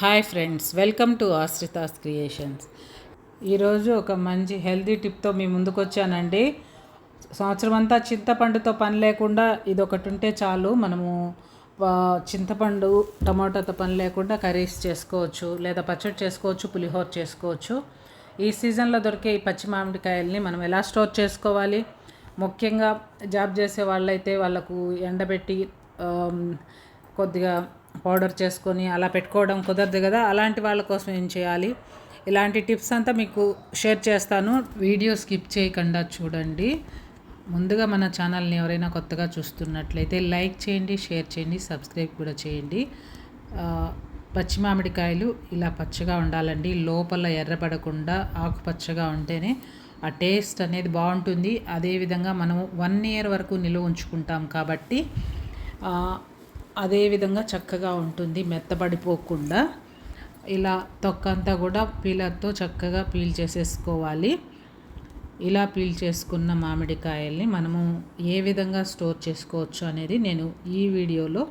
Hi friends welcome to Ashrithas creations. ఈరోజు ఒక మంచి హెల్దీ టిప్తో మీ ముందుకు వచ్చానండి సంవత్సరం అంతా చింతపండుతో పని లేకుండా ఇది ఒకటి ఉంటే చాలు. మనము చింతపండు టమాటాతో పని లేకుండా కర్రీస్ చేసుకోవచ్చు లేదా పచ్చడి చేసుకోవచ్చు పులిహోర చేసుకోవచ్చు. ఈ సీజన్లో దొరికే ఈ పచ్చి మామిడికాయల్ని మనం ఎలా స్టోర్ చేసుకోవాలి? ముఖ్యంగా జాబ్ చేసే వాళ్ళైతే వాళ్ళకు ఎండబెట్టి కొద్దిగా పౌడర్ చేసుకొని అలా పెట్టుకోవడం కుదరదు కదా. అలాంటి వాళ్ళ కోసం ఏం చేయాలి? ఇలాంటి టిప్స్ అంతా మీకు షేర్ చేస్తాను. వీడియో స్కిప్ చేయకుండా చూడండి. ముందుగా మన ఛానల్ని ఎవరైనా కొత్తగా చూస్తున్నట్లయితే లైక్ చేయండి షేర్ చేయండి సబ్స్క్రైబ్ కూడా చేయండి. పచ్చి మామిడికాయలు ఇలా పచ్చగా ఉండాలండి. లోపల ఎర్రపడకుండా ఆకుపచ్చగా ఉంటేనే ఆ టేస్ట్ అనేది బాగుంటుంది. అదేవిధంగా మనము వన్ ఇయర్ వరకు నిలువ ఉంచుకుంటాం కాబట్టి అదేవిధంగా చక్కగా ఉంటుంది మెత్తబడిపోకుండా. ఇలా తొక్క అంతా కూడా పీలర్తో చక్కగా పీల్ చేసేసుకోవాలి. ఇలా పీల్ చేసుకున్న మామిడికాయల్ని మనము ఏ విధంగా స్టోర్ చేసుకోవచ్చు అనేది నేను ఈ వీడియోలో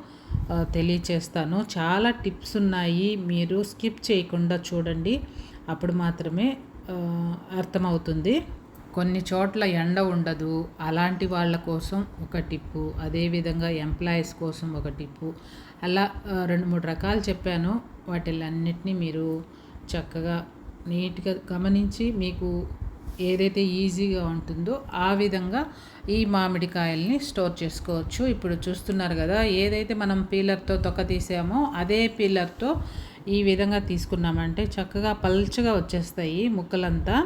తెలియచేస్తాను. చాలా టిప్స్ ఉన్నాయి మీరు స్కిప్ చేయకుండా చూడండి. అప్పుడు మాత్రమే అర్థమవుతుంది. కొన్ని చోట్ల ఎండ ఉండదు. అలాంటి వాళ్ళ కోసం ఒక టిప్పు అదేవిధంగా ఎంప్లాయీస్ కోసం ఒక టిప్పు అలా రెండు మూడు రకాలు చెప్పాను. వాటిలన్నిటినీ మీరు చక్కగా నీట్గా గమనించి మీకు ఏదైతే ఈజీగా ఉంటుందో ఆ విధంగా ఈ మామిడికాయల్ని స్టోర్ చేసుకోవచ్చు. ఇప్పుడు చూస్తున్నారు కదా ఏదైతే మనం పీలర్తో తొక్క తీసామో అదే పీలర్తో ఈ విధంగా తీసుకున్నామంటే చక్కగా పల్చగా వచ్చేస్తాయి ముక్కలంతా.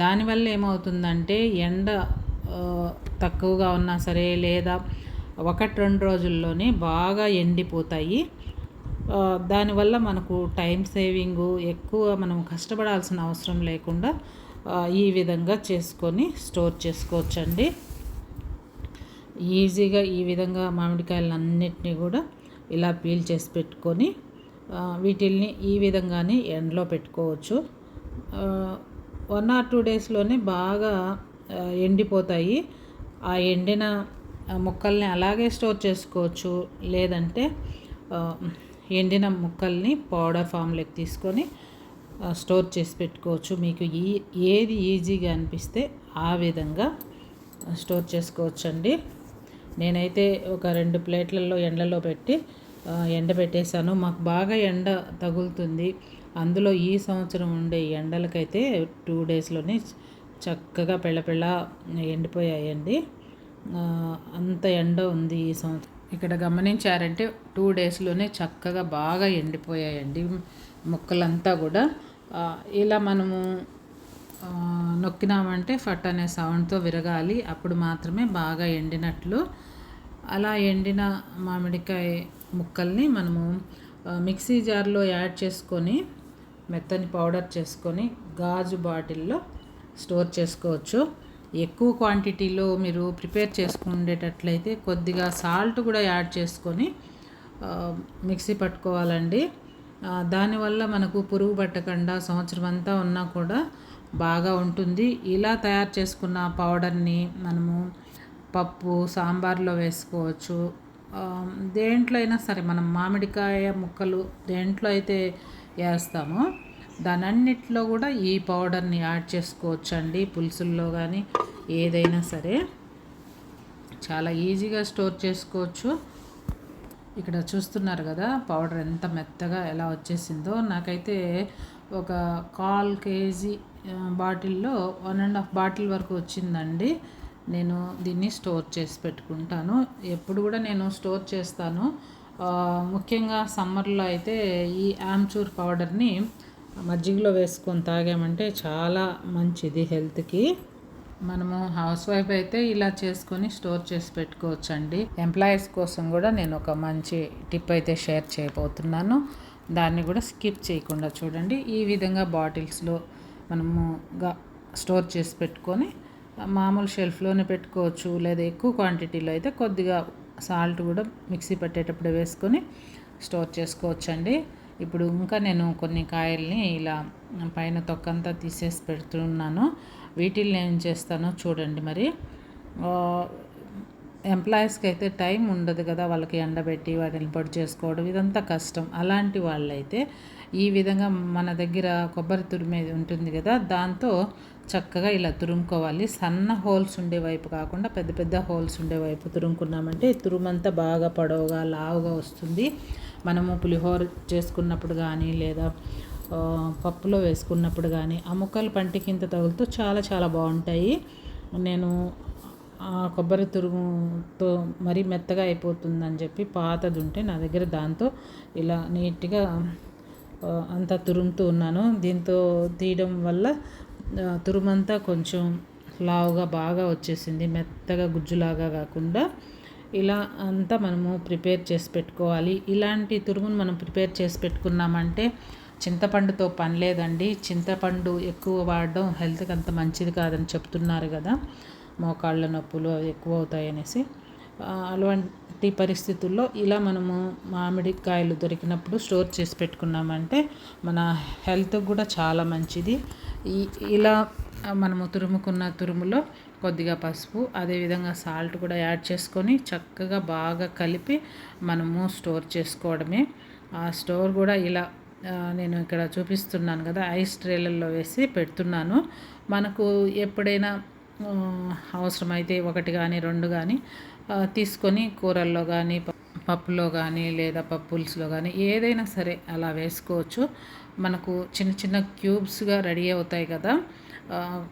దానివల్ల ఏమవుతుందంటే ఎండ తక్కువగా ఉన్నా సరే లేదా ఒకటి రెండు రోజుల్లోనే బాగా ఎండిపోతాయి. దానివల్ల మనకు టైం సేవింగు ఎక్కువ మనం కష్టపడాల్సిన అవసరం లేకుండా ఈ విధంగా చేసుకొని స్టోర్ చేసుకోవచ్చండి. ఈజీగా ఈ విధంగా మామిడికాయలన్నిటినీ కూడా ఇలా పీల్ చేసి పెట్టుకొని వీటిల్ని ఈ విధంగానే ఎండలో పెట్టుకోవచ్చు. వన్ ఆర్ టూ డేస్లోనే బాగా ఎండిపోతాయి. ఆ ఎండిన ముక్కల్ని అలాగే స్టోర్ చేసుకోవచ్చు. లేదంటే ఎండిన ముక్కల్ని పౌడర్ ఫామ్లోకి తీసుకొని స్టోర్ చేసి పెట్టుకోవచ్చు. మీకు ఈ ఏది ఈజీగా అనిపిస్తే ఆ విధంగా స్టోర్ చేసుకోవచ్చండి. నేనైతే ఒక రెండు ప్లేట్లలో ఎండలో పెట్టి ఎండ పెట్టేశాను మాకు బాగా ఎండ తగులుతుంది. అందులో ఈ సంవత్సరం ఉండే ఎండలకైతే టూ డేస్లోనే చక్కగా పెళ్ళపెళ్ళ ఎండిపోయాయండి. అంత ఎండ ఉంది ఈ సంవత్సరం. ఇక్కడ గమనించారంటే టూ డేస్లోనే చక్కగా బాగా ఎండిపోయాయండి ముక్కలంతా కూడా. ఇలా మనము నొక్కినామంటే ఫట్ అనే సౌండ్తో విరగాలి. అప్పుడు మాత్రమే బాగా ఎండినట్లు. అలా ఎండిన మామిడికాయ ముక్కల్ని మనము మిక్సీ జార్లో యాడ్ చేసుకొని మెత్తని పౌడర్ చేసుకొని గాజు బాటిల్లో స్టోర్ చేసుకోవచ్చు. ఎక్కువ క్వాంటిటీలో మీరు ప్రిపేర్ చేసుకునేటట్లయితే కొద్దిగా సాల్ట్ కూడా యాడ్ చేసుకొని మిక్సీ పట్టుకోవాలండి. దానివల్ల మనకు పురుగు పట్టకుండా సంవత్సరం అంతా ఉన్నా కూడా బాగా ఉంటుంది. ఇలా తయారు చేసుకున్న పౌడర్ని మనము పప్పు సాంబార్లో వేసుకోవచ్చు. దేంట్లో అయినా సరే మనం మామిడికాయ ముక్కలు దేంట్లో అయితే వేస్తామో. దానన్నిట్లో కూడా ఈ పౌడర్ని యాడ్ చేసుకోవచ్చు అండి పులుసుల్లో కానీ ఏదైనా సరే. చాలా ఈజీగా స్టోర్ చేసుకోవచ్చు. ఇక్కడ చూస్తున్నారు కదా పౌడర్ ఎంత మెత్తగా ఎలా వచ్చేసిందో. నాకైతే ఒక కాల్ కేజీ బాటిల్లో వన్ అండ్ హాఫ్ బాటిల్ వరకు వచ్చిందండి. నేను దీన్ని స్టోర్ చేసి పెట్టుకుంటాను. ఎప్పుడు కూడా నేను స్టోర్ చేస్తాను. ముఖ్యంగా సమ్మర్లో అయితే ఈ ఆమ్చూర్ పౌడర్ని మజ్జిగలో వేసుకొని తాగామంటే చాలా మంచిది హెల్త్కి. మనము హౌస్ వైఫ్ అయితే ఇలా చేసుకొని స్టోర్ చేసి పెట్టుకోవచ్చు అండి ఎంప్లాయీస్ కోసం కూడా నేను ఒక మంచి టిప్ అయితే షేర్ చేయబోతున్నాను. దాన్ని కూడా స్కిప్ చేయకుండా చూడండి. ఈ విధంగా బాటిల్స్లో మనము స్టోర్ చేసి పెట్టుకొని మామూలు షెల్ఫ్లోనే పెట్టుకోవచ్చు లేదా ఎక్కువ క్వాంటిటీలో అయితే కొద్దిగా సాల్ట్ కూడా మిక్సీ పట్టేటప్పుడు వేసుకొని స్టోర్ చేసుకోవచ్చండి. ఇప్పుడు ఇంకా నేను కొన్ని కాయల్ని ఇలా పైన తొక్కంతా తీసేసి పెడుతున్నాను. వీటిల్ని ఏం చేస్తానో చూడండి మరి. ఎంప్లాయీస్కి అయితే టైం ఉండదు కదా వాళ్ళకి ఎండబెట్టి వాటిని పొడి చేసుకోవడం ఇదంతా కష్టం. అలాంటి వాళ్ళైతే ఈ విధంగా మన దగ్గర కొబ్బరి తురిమేది ఉంటుంది కదా దాంతో చక్కగా ఇలా తురుముకోవాలి. సన్న హోల్స్ ఉండే వైపు కాకుండా పెద్ద పెద్ద హోల్స్ ఉండే వైపు తురుముకున్నామంటే తురుమంతా బాగా పొడవుగా లావుగా వస్తుంది. మనము పులిహోర చేసుకున్నప్పుడు కానీ లేదా పప్పులో వేసుకున్నప్పుడు కానీ ఆ ముక్కలు పంటికి ఇంత తగులుతూ చాలా చాలా బాగుంటాయి. నేను ఆ కొబ్బరి తురుగుతో మరీ మెత్తగా అయిపోతుందని చెప్పి పాతది ఉంటే నా దగ్గర దాంతో ఇలా నీట్గా అంతా తురుముతూ ఉన్నాను. దీంతో తీయడం వల్ల తురుమంతా కొంచెం లావుగా బాగా వచ్చేసింది. మెత్తగా గుజ్జులాగా కాకుండా ఇలా అంతా మనము ప్రిపేర్ చేసి పెట్టుకోవాలి. ఇలాంటి తురుమును మనం ప్రిపేర్ చేసి పెట్టుకున్నామంటే చింతపండుతో పని లేదండి. చింతపండు ఎక్కువ వాడడం హెల్త్కి అంత మంచిది కాదని చెప్తున్నారు కదా. మోకాళ్ళ నొప్పులు అవి ఎక్కువ అవుతాయి అనేసి అలాంటి పరిస్థితుల్లో ఇలా మనము మామిడికాయలు దొరికినప్పుడు స్టోర్ చేసి పెట్టుకున్నామంటే మన హెల్త్ కూడా చాలా మంచిది. ఈ ఇలా మనము తురుముకున్న తురుములో కొద్దిగా పసుపు అదేవిధంగా సాల్ట్ కూడా యాడ్ చేసుకొని చక్కగా బాగా కలిపి మనము స్టోర్ చేసుకోవడమే. ఆ స్టోర్ కూడా ఇలా నేను ఇక్కడ చూపిస్తున్నాను కదా ఐస్ ట్రేలల్లో వేసి పెడుతున్నాను. మనకు ఎప్పుడైనా అవసరమైతే ఒకటి కానీ రెండు కానీ తీసుకొని కూరల్లో కానీ పప్పులో కానీ లేదా పప్పుల్స్లో కానీ ఏదైనా సరే అలా వేసుకోవచ్చు. మనకు చిన్న చిన్న క్యూబ్స్గా రెడీ అవుతాయి కదా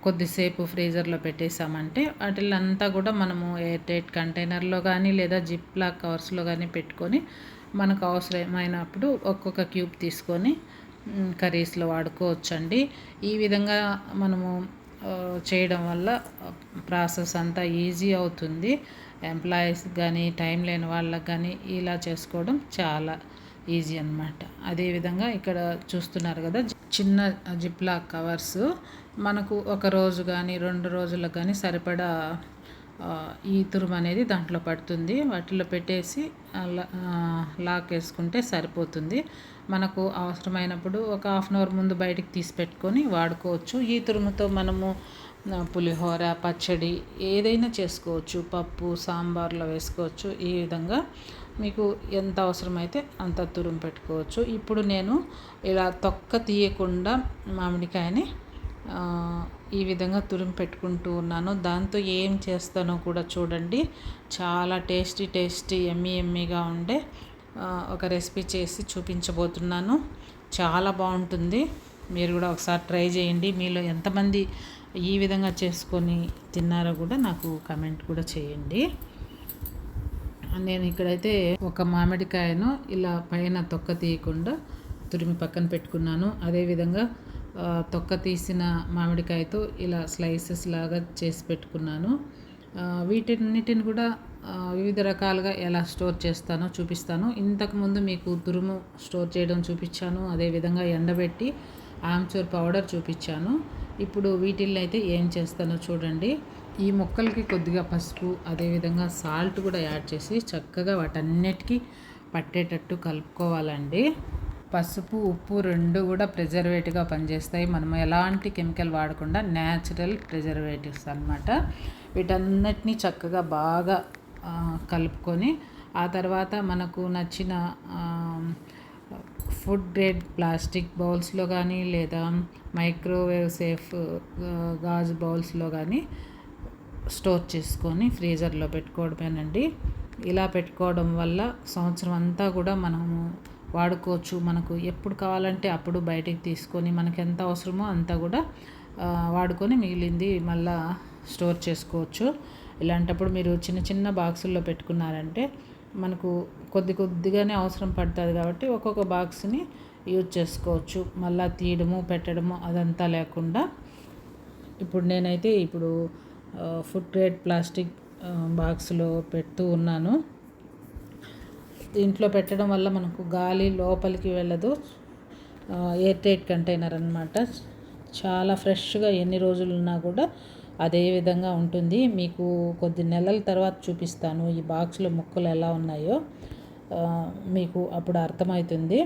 కొద్దిసేపు ఫ్రీజర్లో పెట్టేసామంటే వాటిల్లంతా కూడా మనము ఎయిర్ టైట్ కంటైనర్లో కానీ లేదా జిప్ లాక్ కవర్స్లో కానీ పెట్టుకొని మనకు అవసరమైనప్పుడు ఒక్కొక్క క్యూబ్ తీసుకొని కర్రీస్లో వాడుకోవచ్చండి. ఈ విధంగా మనము చేయడం వల్ల ప్రాసెస్ అంతా ఈజీ అవుతుంది. ఎంప్లాయీస్ కానీ టైం లేని వాళ్ళకి కానీ ఇలా చేసుకోవడం చాలా ఈజీ అనమాట అదేవిధంగా ఇక్కడ చూస్తున్నారు కదా చిన్న జిప్లా కవర్స్. మనకు ఒక రోజు కానీ రెండు రోజులకు కానీ సరిపడా ఈ తురుము అనేది దాంట్లో పడుతుంది. వాటిలో పెట్టేసి లాక్ వేసుకుంటే సరిపోతుంది. మనకు అవసరమైనప్పుడు ఒక హాఫ్ అన్ అవర్ ముందు బయటికి తీసి పెట్టుకొని వాడుకోవచ్చు. ఈ తురుముతో మనము పులిహోర పచ్చడి ఏదైనా చేసుకోవచ్చు. పప్పు సాంబార్లో వేసుకోవచ్చు. ఈ విధంగా మీకు ఎంత అవసరమైతే అంత తురుము పెట్టుకోవచ్చు. ఇప్పుడు నేను ఇలా తొక్క తీయకుండా మామిడికాయని ఈ విధంగా తురిమి పెట్టుకుంటూ ఉన్నాను. దాంతో ఏం చేస్తానో కూడా చూడండి. చాలా టేస్టీ టేస్టీ ఎమ్మీ ఎమ్మీగా ఉండే ఒక రెసిపీ చేసి చూపించబోతున్నాను. చాలా బాగుంటుంది. మీరు కూడా ఒకసారి ట్రై చేయండి. మీలో ఎంతమంది ఈ విధంగా చేసుకొని తిన్నారో కూడా నాకు కమెంట్ కూడా చేయండి. నేను ఇక్కడైతే ఒక మామిడికాయను ఇలా పైన తొక్క తీయకుండా తురిమి పక్కన పెట్టుకున్నాను. అదేవిధంగా తొక్క తీసిన మామిడికాయతో ఇలా స్లైసెస్ లాగా చేసి పెట్టుకున్నాను. వీటన్నిటిని కూడా వివిధ రకాలుగా ఎలా స్టోర్ చేస్తానో చూపిస్తాను. ఇంతకుముందు మీకు తురుము స్టోర్ చేయడం చూపించాను అదేవిధంగా ఎండబెట్టి ఆమ్చూర్ పౌడర్ చూపించాను. ఇప్పుడు వీటిల్లో అయితే ఏం చేస్తానో చూడండి. ఈ మొక్కలకి కొద్దిగా పసుపు అదేవిధంగా సాల్ట్ కూడా యాడ్ చేసి చక్కగా వాటన్నిటికీ పట్టేటట్టు కలుపుకోవాలండి. పసుపు ఉప్పు రెండు కూడా ప్రిజర్వేటివ్గా పనిచేస్తాయి. మనం ఎలాంటి కెమికల్ వాడకుండా న్యాచురల్ ప్రిజర్వేటివ్స్ అనమాట వీటన్నిటినీ చక్కగా బాగా కలుపుకొని ఆ తర్వాత మనకు నచ్చిన ఫుడ్ గ్రేడ్ ప్లాస్టిక్ బౌల్స్లో కానీ లేదా మైక్రోవేవ్ సేఫ్ గాజు బౌల్స్లో కానీ స్టోర్ చేసుకొని ఫ్రీజర్లో పెట్టుకోవడమేనండి. ఇలా పెట్టుకోవడం వల్ల సంవత్సరం అంతా కూడా మనము వాడుకోవచ్చు. మనకు ఎప్పుడు కావాలంటే అప్పుడు బయటికి తీసుకొని మనకు ఎంత అవసరమో అంత కూడా వాడుకొని మిగిలింది మళ్ళా స్టోర్ చేసుకోవచ్చు. ఇలాంటప్పుడు మీరు చిన్న చిన్న బాక్సుల్లో పెట్టుకున్నారంటే మనకు కొద్ది కొద్దిగానే అవసరం పడుతుంది కాబట్టి ఒక్కొక్క బాక్స్ని యూజ్ చేసుకోవచ్చు. మళ్ళీ తీయడము పెట్టడము అదంతా లేకుండా. ఇప్పుడు నేనైతే ఇప్పుడు ఫుడ్ గ్రేడ్ ప్లాస్టిక్ బాక్స్లో పెడుతూ ఉన్నాను. ఇంట్లో పెట్టడం వల్ల మనకు గాలి లోపలికి వెళ్ళదు. ఎయిర్ టైట్ కంటైనర్ అనమాట చాలా ఫ్రెష్గా ఎన్ని రోజులు ఉన్నా కూడా అదే విధంగా ఉంటుంది. మీకు కొద్ది నెలల తర్వాత చూపిస్తాను ఈ బాక్స్లో ముక్కలు ఎలా ఉన్నాయో. మీకు అప్పుడు అర్థమవుతుంది.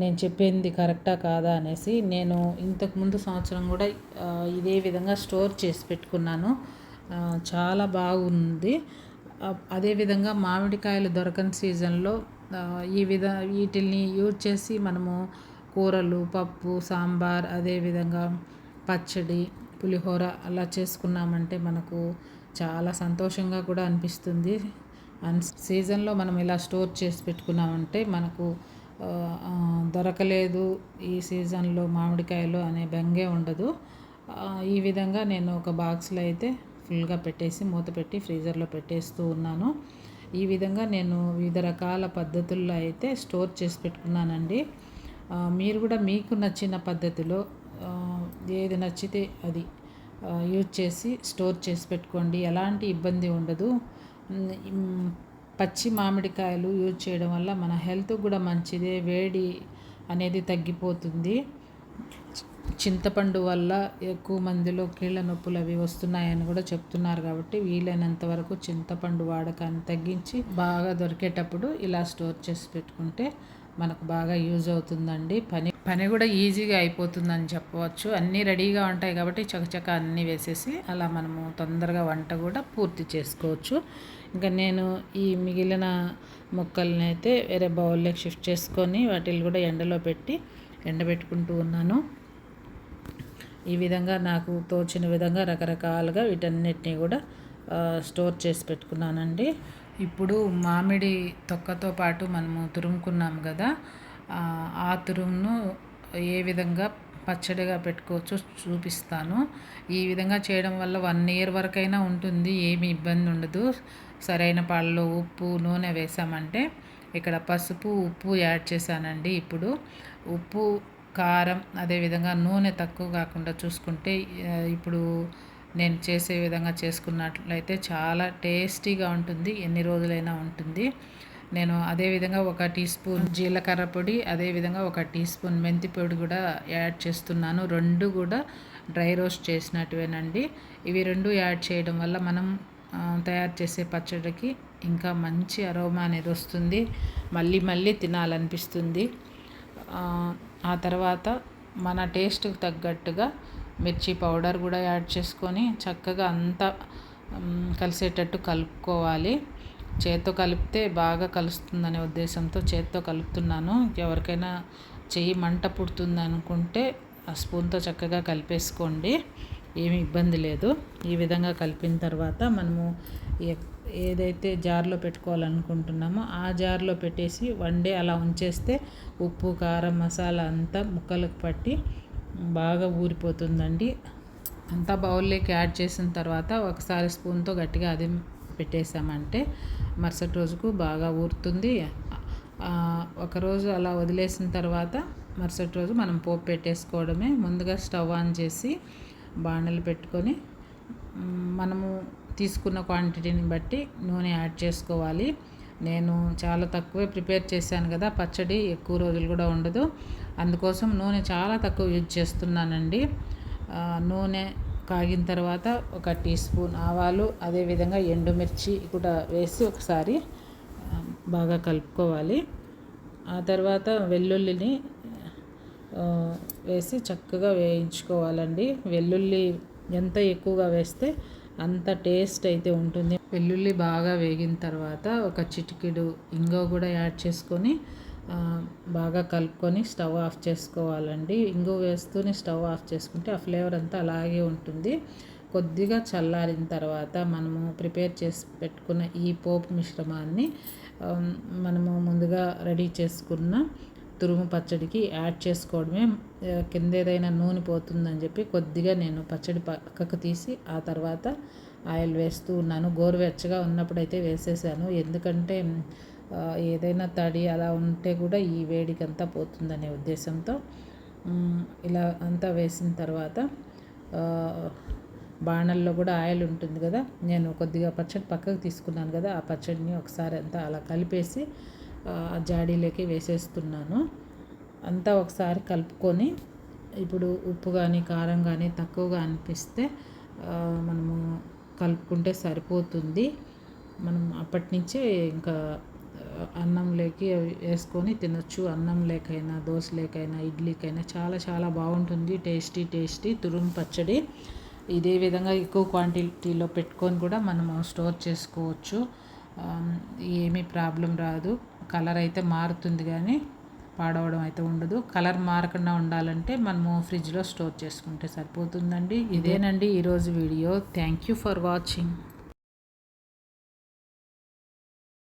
నేను చెప్పింది కరెక్టా కాదా అనేసి నేను ఇంతకుముందు సంవత్సరం కూడా ఇదే విధంగా స్టోర్ చేసి పెట్టుకున్నాను. చాలా బాగుంది. అదేవిధంగా మామిడికాయలు దొరకని సీజన్లో ఈ విధ వీటిల్ని యూజ్ చేసి మనము కూరలు పప్పు సాంబార్ అదేవిధంగా పచ్చడి పులిహోర అలా చేసుకున్నామంటే మనకు చాలా సంతోషంగా కూడా అనిపిస్తుంది. అండ్ సీజన్లో మనం ఇలా స్టోర్ చేసి పెట్టుకున్నామంటే మనకు దొరకలేదు ఈ సీజన్లో మామిడికాయలు అనే బెంగే ఉండదు. ఈ విధంగా నేను ఒక బాక్స్లో అయితే ఫుల్గా పెట్టేసి మూత పెట్టి ఫ్రీజర్లో పెట్టేస్తూ ఉన్నాను. ఈ విధంగా నేను వివిధ రకాల పద్ధతుల్లో అయితే స్టోర్ చేసి పెట్టుకున్నానండి. మీరు కూడా మీకు నచ్చిన పద్ధతిలో ఏది నచ్చితే అది యూజ్ చేసి స్టోర్ చేసి పెట్టుకోండి. ఎలాంటి ఇబ్బంది ఉండదు. పచ్చి మామిడికాయలు యూజ్ చేయడం వల్ల మన హెల్త్ కూడా మంచిదే వేడి అనేది తగ్గిపోతుంది. చింతపండు వల్ల ఎక్కువ మందిలో కీళ్ళ నొప్పులు అవి వస్తున్నాయని కూడా చెప్తున్నారు కాబట్టి వీలైనంత వరకు చింతపండు వాడకాన్ని తగ్గించి బాగా దొరికేటప్పుడు ఇలా స్టోర్ చేసి పెట్టుకుంటే మనకు బాగా యూజ్ అవుతుందండి. పని పని కూడా ఈజీగా అయిపోతుందని చెప్పవచ్చు. అన్నీ రెడీగా ఉంటాయి కాబట్టి చకచక అన్నీ వేసేసి అలా మనము తొందరగా వంట కూడా పూర్తి చేసుకోవచ్చు. ఇంకా నేను ఈ మిగిలిన ముక్కల్ని అయితే వేరే బౌల్లోకి షిఫ్ట్ చేసుకొని వాటిని కూడా ఎండలో పెట్టి ఎండబెట్టుకుంటూ ఉన్నాను. ఈ విధంగా నాకు తోచిన విధంగా రకరకాలుగా వీటన్నిటిని కూడా స్టోర్ చేసి పెట్టుకున్నానండి. ఇప్పుడు మామిడి తొక్కతో పాటు మనము తురుముకున్నాం కదా ఆ, ఆ తురుమును ఏ విధంగా పచ్చడిగా పెట్టుకోవచ్చో చూపిస్తాను. ఈ విధంగా చేయడం వల్ల వన్ ఇయర్ వరకైనా ఉంటుంది ఏమి ఇబ్బంది ఉండదు. సరైన పాలలో ఉప్పు నూనె వేసామంటే ఇక్కడ పసుపు ఉప్పు యాడ్ చేశానండి. ఇప్పుడు ఉప్పు కారం అదేవిధంగా నూనె తక్కువ కాకుండా చూసుకుంటే ఇప్పుడు నేను చేసే విధంగా చేసుకున్నట్లయితే చాలా టేస్టీగా ఉంటుంది ఎన్ని రోజులైనా ఉంటుంది. నేను అదేవిధంగా ఒక టీ స్పూన్ జీలకర్ర పొడి అదేవిధంగా ఒక టీ స్పూన్ మెంతి పొడి కూడా యాడ్ చేస్తున్నాను. రెండు కూడా డ్రై రోస్ట్ చేసినట్టువేనండి ఇవి రెండు యాడ్ చేయడం వల్ల మనం తయారు చేసే పచ్చడికి ఇంకా మంచి అరోమా అనేది వస్తుంది మళ్ళీ మళ్ళీ తినాలనిపిస్తుంది. ఆ, తర్వాత మన టేస్ట్కి తగ్గట్టుగా మిర్చి పౌడర్ కూడా యాడ్ చేసుకొని చక్కగా అంతా కలిసేటట్టు కలుపుకోవాలి. చేత్తో కలిపితే బాగా కలుస్తుందనే ఉద్దేశంతో చేత్తో కలుపుతున్నాను. ఎవరికైనా చెయ్యి మంట పుడుతుంది అనుకుంటే ఆ స్పూన్తో చక్కగా కలిపేసుకోండి. ఏమి ఇబ్బంది లేదు. ఈ విధంగా కలిపిన తర్వాత మనము ఏదైతే జార్లో పెట్టుకోవాలనుకుంటున్నామో ఆ జార్లో పెట్టేసి వన్ డే అలా ఉంచేస్తే ఉప్పు కారం మసాలా అంతా ముక్కలకు పట్టి బాగా ఊరిపోతుందండి. అంతా బౌల్లోకి యాడ్ చేసిన తర్వాత ఒకసారి స్పూన్తో గట్టిగా అది పెట్టేసామంటే మరుసటి రోజుకు బాగా ఊరుతుంది. ఒకరోజు అలా వదిలేసిన తర్వాత మరుసటి రోజు మనం పోపు పెట్టేసుకోవడమే. ముందుగా స్టవ్ ఆన్ చేసి బాణలు పెట్టుకొని మనము తీసుకున్న క్వాంటిటీని బట్టి నూనె యాడ్ చేసుకోవాలి. నేను చాలా తక్కువే ప్రిపేర్ చేశాను కదా పచ్చడి ఎక్కువ రోజులు కూడా ఉండదు. అందుకోసం నూనె చాలా తక్కువ యూజ్ చేస్తున్నానండి. నూనె కాగిన తర్వాత ఒక టీ స్పూన్ ఆవాలు అదేవిధంగా ఎండుమిర్చి కూడా వేసి ఒకసారి బాగా కలుపుకోవాలి. ఆ తర్వాత వెల్లుల్లిని వేసి చక్కగా వేయించుకోవాలండి. వెల్లుల్లి ఎంత ఎక్కువగా వేస్తే అంత టేస్ట్ అయితే ఉంటుంది. వెల్లుల్లి బాగా వేగిన తర్వాత ఒక చిటికెడు ఇంగో కూడా యాడ్ చేసుకొని బాగా కలుపుకొని స్టవ్ ఆఫ్ చేసుకోవాలండి. ఇంగు వేస్తూనే స్టవ్ ఆఫ్ చేసుకుంటే ఆ ఫ్లేవర్ అంతా అలాగే ఉంటుంది. కొద్దిగా చల్లారిన తర్వాత మనము ప్రిపేర్ చేసి పెట్టుకున్న ఈ పోపు మిశ్రమాన్ని మనము ముందుగా రెడీ చేసుకున్న తురుము పచ్చడికి యాడ్ చేసుకోవడమే కింద ఏదైనా నూనె పోతుందని చెప్పి కొద్దిగా నేను పచ్చడి పక్కకు తీసి ఆ తర్వాత ఆయిల్ వేస్తూ ఉన్నాను. గోరువెచ్చగా ఉన్నప్పుడైతే వేసేసాను. ఎందుకంటే ఏదైనా తడి అలా ఉంటే కూడా ఈ వేడికంతా పోతుందనే ఉద్దేశంతో ఇలా అంతా వేసిన తర్వాత బాణల్లో కూడా ఆయిల్ ఉంటుంది కదా నేను కొద్దిగా పచ్చడి పక్కకు తీసుకున్నాను కదా ఆ పచ్చడిని ఒకసారి అంతా అలా కలిపేసి జాడీలోకి వేసేస్తున్నాను. అంతా ఒకసారి కలుపుకొని ఇప్పుడు ఉప్పు కానీ కారం కానీ తక్కువగా అనిపిస్తే మనము కలుపుకుంటే సరిపోతుంది. మనం అప్పటి నుంచే ఇంకా అన్నంలోకి వేసుకొని తినొచ్చు. అన్నం లేకైనా దోశ లేకైనా ఇడ్లీకైనా చాలా చాలా బాగుంటుంది. టేస్టీ టేస్టీ తురుము పచ్చడి. ఇదే విధంగా ఎక్కువ క్వాంటిటీలో పెట్టుకొని కూడా మనము స్టోర్ చేసుకోవచ్చు. ఏమీ ప్రాబ్లం రాదు. కలర్ అయితే మారుతుంది కానీ పాడవడం అయితే ఉండదు. కలర్ మారకుండా ఉండాలంటే మనము ఫ్రిడ్జ్లో స్టోర్ చేసుకుంటే సరిపోతుందండి. ఇదేనండి ఈరోజు video. Thank you for watching.